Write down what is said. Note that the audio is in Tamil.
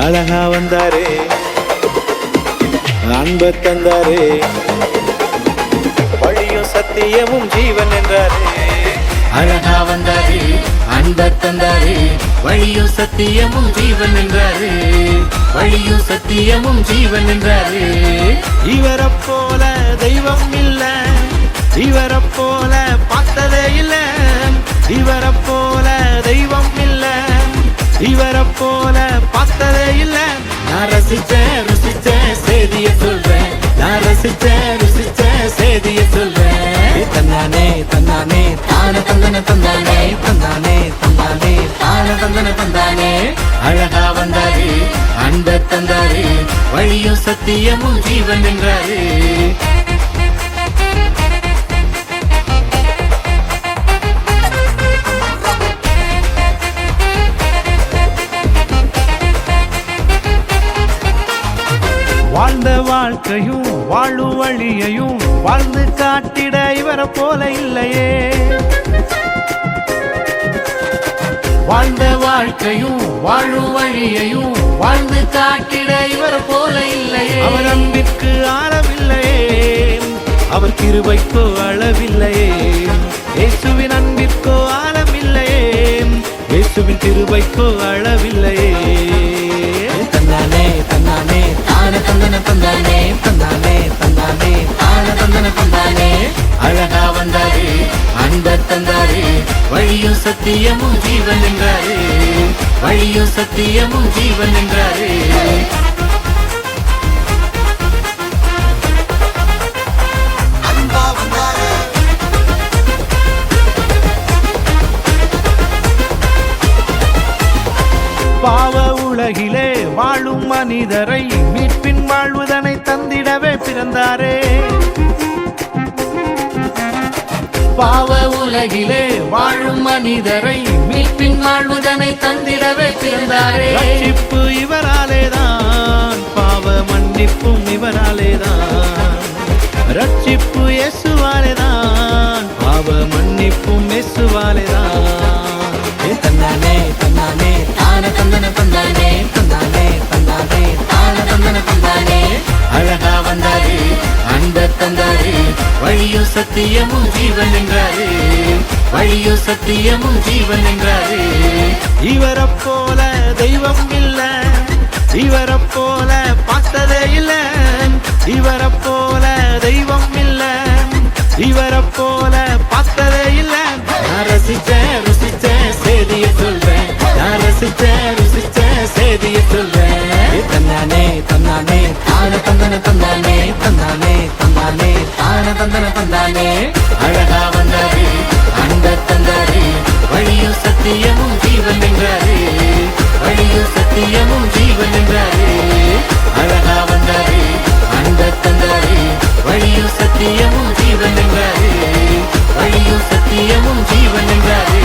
அழகா வந்தாரே. அன்பு தந்தாரே. வழியும் சத்தியமும் ஜீவன் என்றாரே. அழகா வந்தாரே அன்ப தந்தாரே. வழியும் சத்தியமும் ஜீவன் என்றாரே. வழியும் சத்தியமும் ஜீவன் என்றாரே. இவரைப் போல தெய்வம் இல்ல. இவரைப் போல பார்த்ததே இல்ல. இவரைப் போல இவரை போல பார்த்ததே இல்ல. நான் ரசிச்சேன் ருசிச்சேன் செய்திய சொல்றேன் நான் ரசிச்சேன் ருசிச்சேன் செய்திய சொல்றேன் தன்னானே தன்னானே தான தந்தன தந்தானே. தந்தானே தந்தானே தான தந்தன தந்தானே. அழகா வந்தாரு அன்ப தந்தாரு வழியும் சத்தியமும் ஜீவன் என்றாரு. வாழ்ந்த வாழ்க்கையும் வாழும் வழியையும் வாழ்ந்து காட்டிட இவரை போல இல்லையே. வாழ்ந்த வாழ்க்கையும் வாழும் வழியையும் வாழ்ந்து காட்டிட இவர் போல இல்லையே. அவர் அன்பிற்கு ஆழவில்லையே அவர் கிருபைக்கோ அளவில்லையே. இயேசுவின் அன்பிற்கோ ஆழமில்லையே இயேசுவின் கிருபைக்கோ அளவில்லையே. சத்தியமும் ஜீவன் என்றாரு. வழியும் சத்தியமும் ஜீவன் என்றாரு. பாவ உலகிலே வாழும் மனிதரை மீட்பின் வாழ்வுதனை தந்திடவே பிறந்தாரே. பாவ உலகிலே வாழும் மனிதரை மீட்பின் வாழ்வுதனை தந்திடவே பிறந்தாரே ரட்சிப்பு இவராலேதான் பாவ மன்னிப்பும் இவராலேதான். ரட்சிப்பு இயேசுவாலேதான் பாவ மன்னிப்பும் இயேசுவாலேதான். வழியோ சத்தியமும் ஜீவன் என்றாரு. வழியோ சத்தியமும் ஜீவன் என்றாரு. இவரை போல தெய்வம் இல்ல. இவரை போல பார்த்ததே இல்ல. இவரை போல தெய்வம் இல்ல. இவரை போல பார்த்ததே இல்ல. நான் ரசிச்ச ருசிச்ச செய்திய சொல்வேன். நான் ரசிச்ச ருசிச்ச செய்திய சொல்வேன். தன்னானே தன்னானே தான தன்னன தன்னானே. தந்தன தந்தன தந்தானே. அழகா வந்தாரு அந்த தந்தாரு வழியும் சத்தியமும் ஜீவன் என்றாரு வழியும் சத்தியமும் ஜீவன் என்றாரு அழகா வந்தாரு அந்த தந்தாரு வழியும் சத்தியமும் ஜீவன் என்றாரு வழியும் சத்தியமும் ஜீவன் என்றாரு